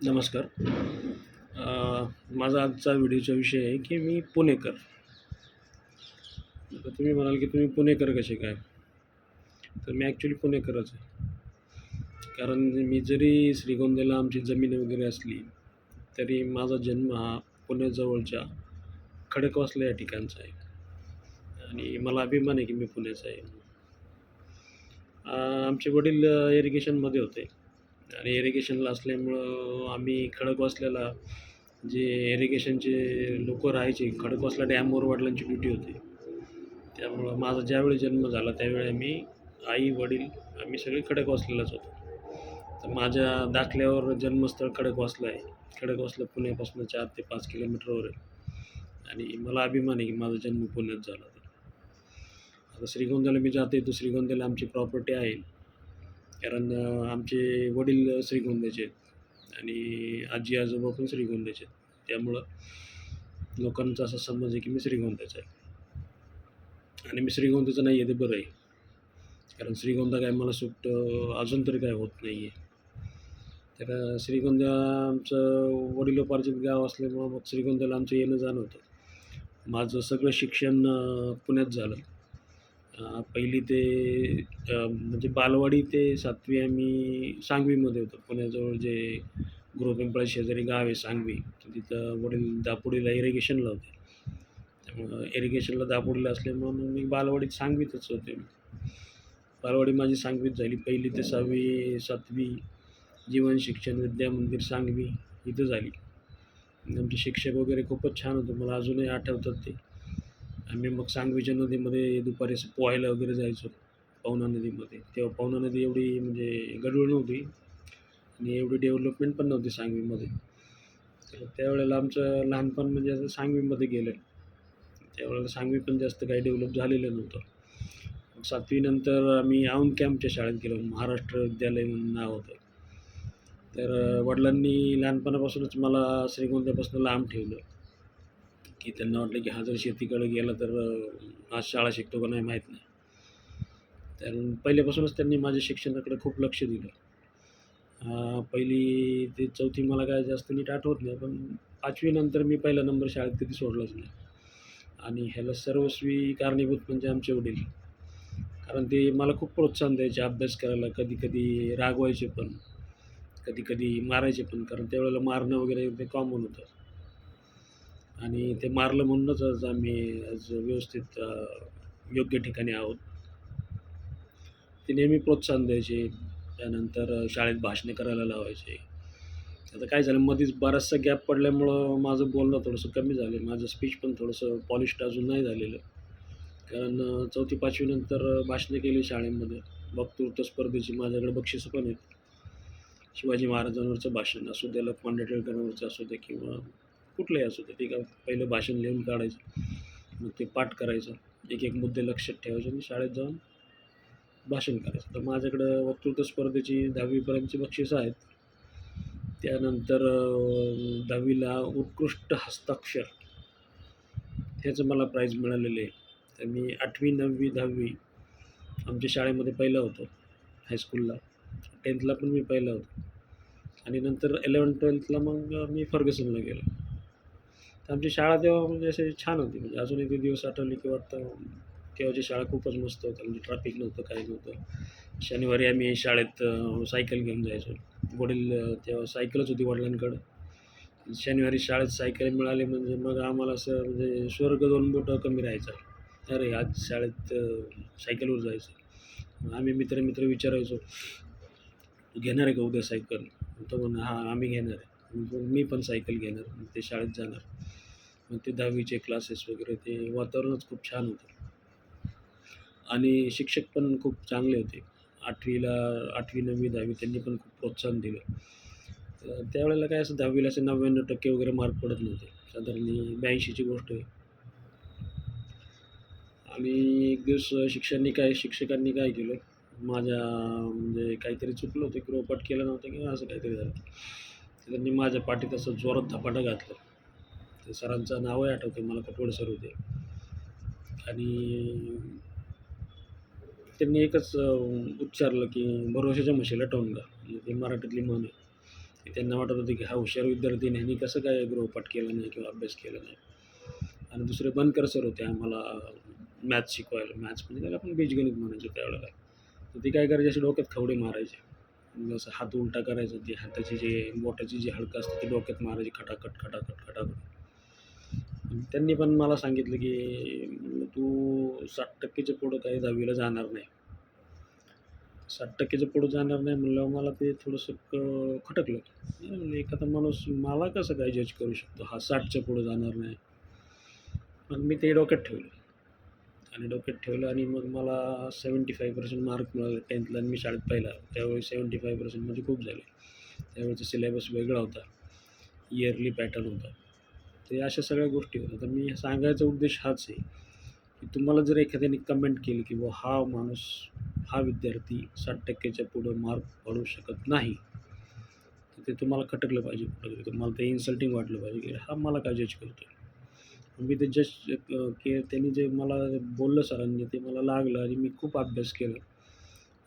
नमस्कार. माझा आजचा व्हिडिओचा विषय आहे की मी पुणेकर. तर तुम्ही म्हणाल की तुम्ही पुणेकर कसे काय? तर मी ॲक्च्युली पुणेकरच आहे. कारण मी जरी श्रीगोंद्याला आमची जमीन वगैरे असली तरी माझा जन्म हा पुण्याजवळच्या खडकवासला या ठिकाणचा आहे. आणि मला अभिमान आहे की मी पुण्याचा आहे. आमचे वडील इरिगेशनमध्ये होते. आणि इरिगेशनला असल्यामुळं आम्ही खडकवासल्याला जे इरिगेशनचे लोक राहायचे खडकवासला डॅमवर वडिलांची ड्युटी होती. त्यामुळं माझा ज्यावेळी जन्म झाला त्यावेळी आम्ही आई वडील आम्ही सगळे खडकवासलेलाच होतो. तर माझ्या दाखल्यावर जन्मस्थळ खडकवासला आहे. खडकवासला पुण्यापासून चार ते पाच किलोमीटरवर आहे. आणि मला अभिमान आहे की माझा जन्म पुण्यात झाला. आता श्रीगोंद्याला मी जाते तर श्रीगोंद्याला आमची प्रॉपर्टी आहे. कारण आमचे वडील श्रीगोंद्याचे आहेत. आणि आजी आजोबा पण श्रीगोंद्याचे आहेत. त्यामुळं लोकांचा असा समज आहे की मी श्रीगोंद्याचा आहे. आणि मी श्रीगोंद्याचं नाही आहे ते बरं आहे. कारण श्रीगोंदा काय मला सुट अजून तरी काय होत नाही आहे. तर श्रीगोंदा आमचं वडिलोपार्जित गाव असल्यामुळं मग श्रीगोंद्याला आमचं येणं जाणं होतं माझं सगळं शिक्षण पुण्यात झालं. पहिली ते म्हणजे बालवाडी ते सातवी आम्ही सांगवीमध्ये होतो. पुण्याजवळ जे गृहपिंपळा शेजारी गाव आहे सांगवी तर तिथं वडील दापोडीला इरिगेशनला होते. त्यामुळं इरिगेशनला दापोडीला असल्यामुळं मग मी बालवाडीत सांगवीतच होते. बालवाडी माझी सांगवीत झाली. पहिली ते सहावी सातवी जीवन शिक्षण विद्या मंदिर सांगवी इथं झाली. आमचे शिक्षक वगैरे खूपच छान होते. मला अजूनही आठवतात ते. आम्ही मग सांगवीच्या नदीमध्ये दुपारी असं पोहायला वगैरे जायचो पवना नदीमध्ये. तेव्हा पवना नदी एवढी म्हणजे गडूळ नव्हती आणि एवढी डेव्हलपमेंट पण नव्हती सांगवीमध्ये. तर त्यावेळेला आमचं लहानपण म्हणजे असं सांगवीमध्ये गेलं त्यावेळेला सांगवी पण जास्त काही डेव्हलप झालेलं नव्हतं. मग सातवीनंतर आम्ही औंध कॅम्पच्या शाळेत गेलो महाराष्ट्र विद्यालय म्हणून नाव होतं. तर वडिलांनी लहानपणापासूनच मला श्रीगोंद्यापासून लांब ठेवलं. की त्यांना वाटलं की हा जर शेतीकडे गेला तर आज शाळा शिकतो का नाही माहीत नाही. तर पहिल्यापासूनच त्यांनी माझ्या शिक्षणाकडे खूप लक्ष दिलं. पहिली ते चौथी मला काय जास्त नीट आठवत नाही पण पाचवीनंतर मी पहिला नंबर शाळेत कधी सोडलाच नाही. आणि ह्याला सर्वस्वी कारणीभूत म्हणजे आमचे वडील. कारण ते मला खूप प्रोत्साहन द्यायचे अभ्यास करायला कधी कधी रागवायचे पण कधी कधी मारायचे पण कारण त्यावेळेला मारणं वगैरे ते कॉमन होतं. आणि ते मारलं म्हणूनच आज आम्ही आज व्यवस्थित योग्य ठिकाणी आहोत. ते नेहमी प्रोत्साहन द्यायचे त्यानंतर शाळेत भाषणे करायला लावायचे. आता काय झालं मध्येच बराचसा गॅप पडल्यामुळं माझं बोलणं थोडंसं कमी झालं. माझं स्पीच पण थोडंसं पॉलिश्ड अजून नाही झालेलं. कारण चौथी पाचवीनंतर भाषणे केली शाळेमध्ये. वक्तृत्व स्पर्धेची माझ्याकडे बक्षिसं पण आहेत. शिवाजी महाराजांवरचं भाषण असू द्या लोकमान्य टिळकांवरचं असू द्या किंवा कुठलंही असू दे ते का पहिलं भाषण लिहून काढायचं मग ते पाठ करायचं एक एक मुद्दे लक्षात ठेवायचे आणि शाळेत जाऊन भाषण करायचं. तर माझ्याकडं वक्तृत्व स्पर्धेची दहावीपर्यंतची बक्षिसं आहेत. त्यानंतर दहावीला उत्कृष्ट हस्ताक्षर ह्याचं मला प्राईज मिळालेलं आहे. तर मी आठवी नववी दहावी आमच्या शाळेमध्ये पहिलं होतो हायस्कूलला टेन्थला पण मी पहिला होतो. आणि नंतर इलेवन ट्वेल्थला मग मी फर्गसनला गेलो. तर आमची शाळा तेव्हा म्हणजे असे छान होती. म्हणजे अजूनही ते दिवस आठवले की वाटतं तेव्हाची शाळा खूपच मस्त होती. म्हणजे ट्रॅफिक नव्हतं काही नव्हतं. शनिवारी आम्ही शाळेत सायकल घेऊन जायचो. वडील तेव्हा सायकलच होती वडिलांकडं. शनिवारी शाळेत सायकल मिळाली म्हणजे मग आम्हाला असं म्हणजे स्वर्ग दोन बोटं कमी राहायचं. अरे आज शाळेत सायकलवर जायचं. आम्ही मित्र मित्र विचारायचो तू घेणार आहे का उद्या सायकल तो म्हणा हां आम्ही घेणार आहे. मी पण सायकल घेणार मग ते शाळेत जाणार मग ते दहावीचे क्लासेस वगैरे ते वातावरणच खूप छान होतं. आणि शिक्षक पण खूप चांगले होते. आठवीला आठवी नववी दहावी त्यांनी पण खूप प्रोत्साहन दिलं. तर त्यावेळेला काय असं दहावीला असे नव्याण्णव टक्के वगैरे मार्क पडत नव्हते. साधारण ब्याऐंशीची गोष्ट आहे. आणि एक दिवस शिक्षकांनी काय शिक्षकांनी काय केलं? माझ्या म्हणजे काहीतरी चुकलं होतं गृहपाठ केलं नव्हतं किंवा असं काहीतरी झालं. त्यांनी माझ्या पाठीत असं जोरात धपाटा घातलं. ते सरांचं नावही आठवते मला कटवड सर होते. आणि त्यांनी एकच उच्चारलं की भरोशाच्या म्हशीला टोन घाल. म्हणजे मराठीतली म्हण आहे. त्यांना वाटत होतं की हा हुशार विद्यार्थी ह्यांनी कसं काय गृहपाठ केलं नाही किंवा अभ्यास केला नाही? आणि दुसरे बनकर सर होते आम्हाला मॅथ्स शिकवायला. मॅथ्स म्हणजे त्याला आपण बीजगणित म्हणायचो त्यावेळेला. तर ते काय करायचे असे डोक्यात खवडे मारायचे. जसं हात उलटा करायचा ते हाताची जे बोटाची जी हडकं असते ती डोक्यात मारायची खटाखट खटाखट खटाखट. त्यांनी पण मला सांगितलं की तू साठ टक्केच्या पुढं काही दहावीला जाणार नाही. साठ टक्केच्या पुढं जाणार नाही म्हणल्यावर मला ते थोडंसं क खटकलं. एखादा माणूस मला कसं काय जज करू शकतो? हा साठच्या पुढं जाणार नाही. मग मी ते डोक्यात ठेवलं. आणि डोक्यात ठेवलं आणि मग मला सेवन्टी फाय पर्सेंट मार्क मिळाले टेन्थला आणि मी शाळेत पाहिला. त्यावेळी सेवन्टी फाय पर्सेंट म्हणजे खूप झाले. त्यावेळेचा सिलेबस वेगळा होता. इयरली पॅटर्न होता. ते अशा सगळ्या गोष्टी होत्या. तर मी सांगायचा उद्देश हाच आहे की तुम्हाला जर एखाद्याने कमेंट केली की बुवा हा माणूस हा विद्यार्थी साठ टक्क्याच्या पुढं मार्क पाडू शकत नाही तर ते तुम्हाला खटकलं पाहिजे कुठं तुम्हाला ते इन्सल्टिंग वाटलं पाहिजे की हा मला काय जज करतो मी ते जस्ट के त्यांनी जे मला बोललं सरांनी ते मला लागलं आणि मी खूप अभ्यास केला.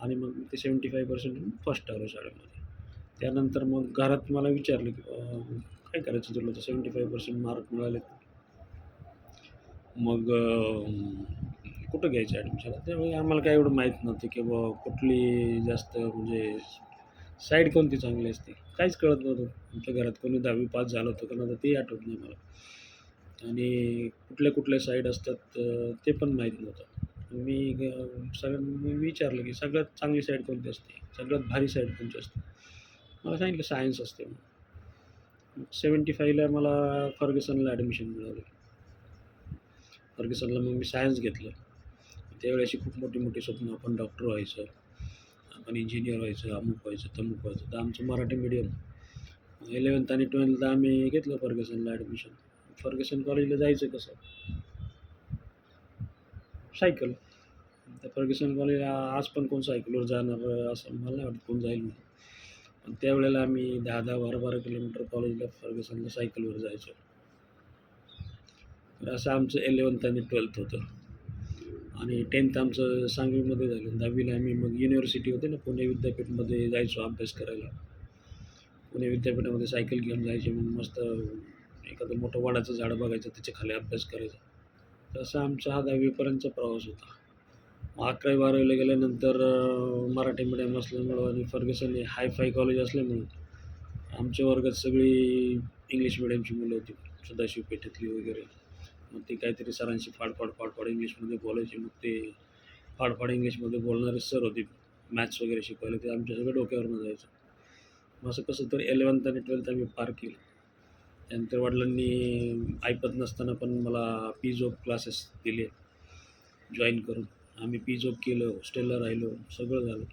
आणि मग ते सेवन्टी फाय पर्सेंट फर्स्ट आलो शाळेमध्ये. त्यानंतर मग घरात मला विचारलं की काय करायचं तुला? तर सेवन्टी फाय पर्सेंट मार्क मिळाले. मग कुठं घ्यायचं ॲडमिशन त्यामुळे आम्हाला काय एवढं माहीत नव्हतं की बाबा कुठली जास्त म्हणजे साईड कोणती चांगली असते. काहीच कळत नव्हतं. आमच्या घरात कोणी दहावी पास झालं होतं का नव्हतं ते आठवत नाही मला. आणि कुठल्या कुठल्या साईड असतात ते पण माहीत नव्हतं. मी ग- मी विचारलं की सगळ्यात चांगली साईड कोणती असते? सगळ्यात भारी साईड कोणती असते? मला सांगितलं सायन्स असते सेवन्टी फाईव्हला मला फर्ग्युसनला ॲडमिशन मिळालं. फर्ग्युसनला मग मी सायन्स घेतलं. त्यावेळेशी खूप मोठी मोठी स्वप्न आपण डॉक्टर व्हायचं आपण इंजिनियर व्हायचं अमुक व्हायचं तमुक व्हायचं. तर आमचं मराठी मीडियम इलेवन्थ आणि ट्वेल्थला आम्ही घेतलं फर्ग्युसनला ॲडमिशन फर्गसन कॉलेजला जायचं कसं? सायकल. त्या फर्गसन कॉलेजला आज पण कोण सायकलवर जाणार असं मला नाही वाटत कोण जाईल म्हणून पण त्यावेळेला आम्ही दहा दहा बारा बारा किलोमीटर कॉलेजला फर्गसनला सायकलवर जायचो. तर असं आमचं इलेवन्थ आणि ट्वेल्थ होतं. आणि टेन्थ आमचं सांगलीमध्ये झालं. दहावीला आम्ही मग युनिव्हर्सिटी होते ना पुणे विद्यापीठमध्ये जायचो अभ्यास करायला. पुणे विद्यापीठामध्ये सायकल घेऊन जायचे मग मस्त एखादं मोठं वडाचं झाड बघायचं त्याच्याखाली अभ्यास करायचा. तर असा आमचा हा दहावीपर्यंतचा प्रवास होता. मग अकरावी बारावीला गेल्यानंतर मराठी मीडियम असल्यामुळं आणि फर्ग्युसन हे हाय फाय कॉलेज असल्यामुळं आमच्या वर्गात सगळी इंग्लिश मिडियमची मुलं होती. सदाशिव पेठेतली वगैरे. मग ते काहीतरी सरांशी फाडफाड फाडफाड इंग्लिशमध्ये बोलायचे. मग ते फाडफाड इंग्लिशमध्ये बोलणारे सर होते. मॅथ्स वगैरे शिकवायला. ते आमच्या सगळं डोक्यावरनं जायचं. मग असं कसं तर इलेवन्थ आणि ट्वेल्थ आम्ही पार केलं. त्यानंतर वडिलांनी ऐपत नसताना पण मला पी जॉब क्लासेस दिले जॉईन करून. आम्ही पी जॉब केलं हॉस्टेलला राहिलो सगळं झालं.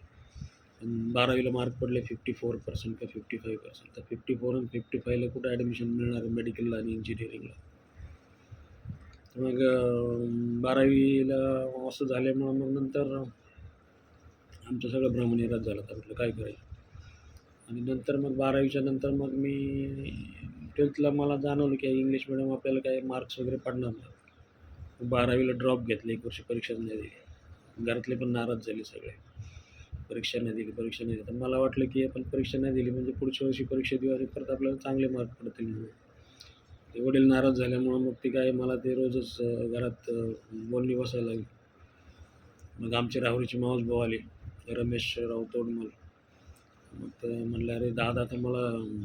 पण बारावीला मार्क पडले फिफ्टी फोर पर्सेंट का फिफ्टी फाईव्ह पर्सेंट तर फिफ्टी फोर आणि फिफ्टी फाईव्हला कुठं ॲडमिशन मिळणार मेडिकलला आणि इंजिनिअरिंगला मग बारावीला असं झाल्यामुळं मग नंतर आमचं सगळं भ्रमनिराश झालं. तर म्हटलं काय करायचं? आणि नंतर मग बारावीच्या नंतर मग मी ट्वेल्थला मला जाणवलं की इंग्लिश मिडियम आपल्याला काही मार्क्स वगैरे पडणार नाही. बारावीला ड्रॉप घेतले एक वर्ष परीक्षा नाही दिली. घरातले पण नाराज झाले सगळे. परीक्षा नाही दिली परीक्षा नाही दिली. तर मला वाटलं की आपण परीक्षा नाही दिली म्हणजे पुढच्या वर्षी परीक्षा देऊ आणि परत आपल्याला चांगले मार्क पडतील म्हणून. ते वडील नाराज झाल्यामुळं मग ते काय मला ते रोजच घरात बोलणी बसायला लागली. मग आमचे राहुरीचे माऊस भाऊ आले रमेश राऊत तोडमल मग ते म्हणलं अरे दादा तर मला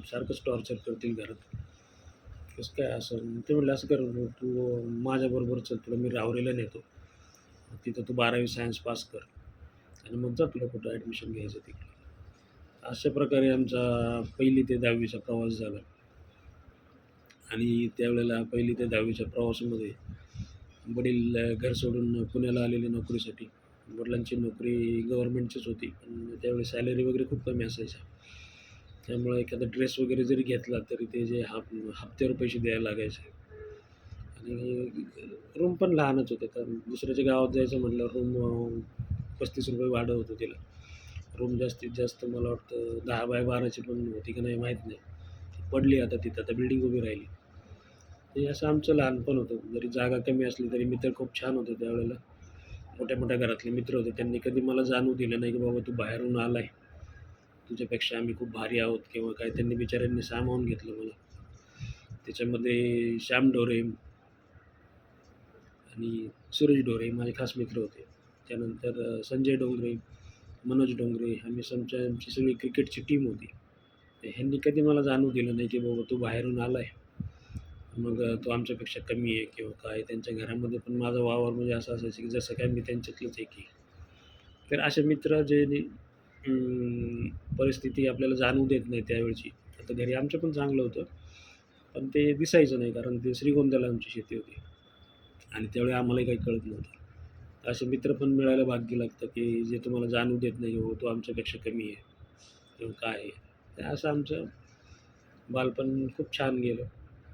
सारखंच टॉर्चर करतील घरात. कसं काय असं? ते म्हणलं असं कर तू माझ्याबरोबर चल तुला मी रावरेला नेतो. तिथं तू बारावी सायन्स पास कर आणि मग जा तुला कुठं ॲडमिशन घ्यायचं तिकडे. अशा प्रकारे आमचा पहिली ते दहावीचा प्रवास झाला. आणि त्यावेळेला पहिली ते दहावीच्या प्रवासामध्ये वडील घर सोडून पुण्याला आलेले नोकरीसाठी. वडिलांची नोकरी गव्हर्मेंटचीच होती पण त्यावेळी सॅलरी वगैरे खूप कमी असायच्या. त्यामुळे एखादा ड्रेस वगैरे जरी घेतला तरी ते जे हाप हप्त्यावर पैसे द्यायला लागायचे. आणि रूम पण लहानच होते. तर दुसऱ्याच्या गावात जायचं म्हटलं रूम पस्तीस रुपये वाढत होतं तिला. रूम जास्तीत जास्त मला वाटतं दहा बाय बाराची पण होती की नाही माहीत नाही. पडली आता तिथं आता बिल्डिंग उभी राहिली. ते असं आमचं लहानपण होतं. जरी जागा कमी असली तरी मित्र खूप छान होते त्यावेळेला. मोठ्या मोठ्या घरातले मित्र होते. त्यांनी कधी मला जाणू दिलं नाही की बाबा तू बाहेरून आला आहे तुझ्यापेक्षा आम्ही खूप भारी आहोत किंवा काय त्यांनी बिचाऱ्यांनी सामावून घेतलं मला. त्याच्यामध्ये श्याम ढोरे आणि सुरेश ढोरे माझे खास मित्र होते. त्यानंतर संजय डोंगरे मनोज डोंगरे आम्ही समच्या आमची सगळी क्रिकेटची टीम होती. ह्यांनी कधी मला जाणू दिलं नाही की बाबा तू बाहेरून आला आहे मग तो आमच्यापेक्षा कमी आहे किंवा काय त्यांच्या घरामध्ये पण माझा वावर म्हणजे असं असायचं की जसं काय मी त्यांच्यातलंच आहे की. तर असे मित्र जे परिस्थिती आपल्याला जाणवू देत नाही त्यावेळची. आता घरी आमचं पण चांगलं होतं. पण ते दिसायचं नाही कारण ते श्रीगोंद्याला आमची शेती होती. आणि त्यावेळी आम्हालाही काही कळत नव्हतं. असे मित्र पण मिळायला भाग्य लागतं की जे तुम्हाला जाणू देत नाही हो तो आमच्यापेक्षा कमी आहे. किंवा काय आहे. असं आमचं बालपण खूप छान गेलं.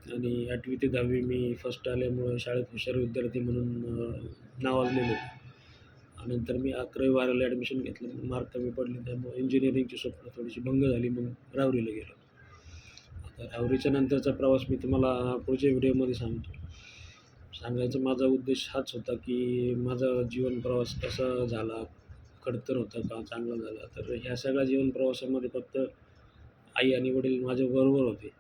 आणि आठवी ते दहावी मी फर्स्ट आल्यामुळं शाळेत हुशार विद्यार्थी म्हणून नावाजलेलो होतो. नंतर मी अकरावी बारावीला ॲडमिशन घेतलं. मार्क कमी पडले त्यामुळे इंजिनिअरिंगची स्वप्न थोडीशी भंग झाली. मग रावरीला गेलो. आता रावरीच्या नंतरचा प्रवास मी तुम्हाला पुढच्या व्हिडिओमध्ये सांगतो. सांगायचा माझा उद्देश हाच होता की माझा जीवन प्रवास कसा झाला खडतर होता का चांगला झाला? तर ह्या सगळ्या जीवन प्रवासामध्ये फक्त आई आणि वडील माझ्याबरोबर होते.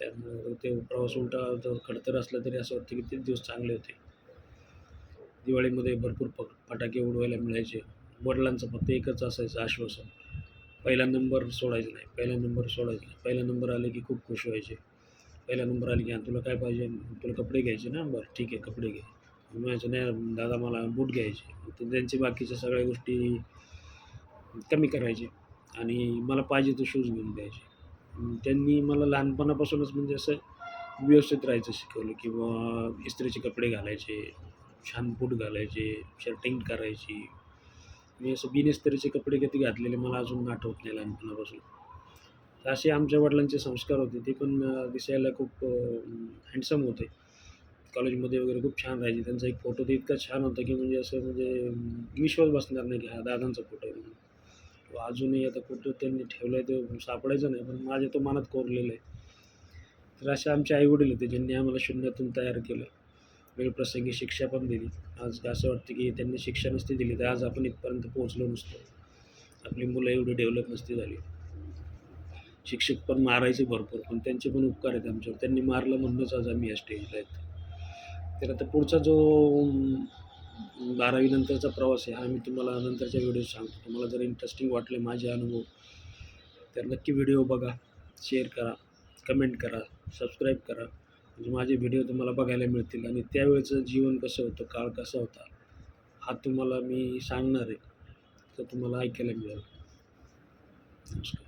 त्यामुळे ते प्रवास उलटा जो खडतर असला तरी असं वाटतं की तेच दिवस चांगले होते. दिवाळीमध्ये भरपूर प फटाके उडवायला मिळायचे. वडिलांचं फक्त एकच असायचं आश्वासन. पहिला नंबर सोडायचा नाही. पहिला नंबर सोडायचा नाही. पहिला नंबर आले की खूप खुश व्हायचे. पहिला नंबर आले की हां तुला काय पाहिजे? तुला कपडे घ्यायचे ना? बरं ठीक आहे कपडे घे. म्हणायचं नाही दादा मला बूट घ्यायचे. तर त्यांची बाकीच्या सगळ्या गोष्टी कमी करायचे. आणि मला पाहिजे तो शूज घेऊन द्यायचे. त्यांनी मला लहानपणापासूनच म्हणजे असं व्यवस्थित राहायचं शिकवलं किंवा इस्त्रीचे कपडे घालायचे छान बूट घालायचे शर्टिंग करायची. मी असं बिनइस्त्रीचे कपडे कधी घातलेले मला अजून आठवत नाही लहानपणापासून. तर असे आमच्या वडिलांचे संस्कार होते. ते पण दिसायला खूप हँडसम होते. कॉलेजमध्ये वगैरे खूप छान राहायचे. त्यांचा एक फोटो तर इतका छान होता की म्हणजे असं म्हणजे विश्वास बसणार नाही की हा दादांचा फोटो आहे म्हणून. तो अजूनही आता कुठं त्यांनी ठेवलं आहे ते सापडायचं नाही पण माझ्या तो मनात कोरलेला आहे तर असे आमचे आईवडील होते ज्यांनी आम्हाला शून्यातून तयार केलं. वेळप्रसंगी शिक्षा पण दिली. आज असं वाटतं की त्यांनी शिक्षा नसती दिली तर आज आपण इथपर्यंत पोहोचलो नसतो. आपली मुलं एवढी डेव्हलप नसती झाली. शिक्षक पण मारायचे भरपूर पण त्यांचे पण उपकार आहेत आमच्यावर. त्यांनी मारलं म्हणूनच आज आम्ही या स्टेजला आहेत तर आता पुढचा जो बारावीनंतरचा प्रवास आहे. हा मी तुम्हाला नंतरच्या व्हिडिओ सांगतो. तुम्हाला जर इंटरेस्टिंग वाटले माझे अनुभव तर नक्की व्हिडिओ बघा शेअर करा कमेंट करा सबस्क्राईब करा. म्हणजे माझे व्हिडिओ तुम्हाला बघायला मिळतील. आणि त्यावेळेचं जीवन कसं होतं काळ कसा होता हा तुम्हाला मी सांगणार आहे. तर तुम्हाला ऐकायला मिळेल. नमस्कार.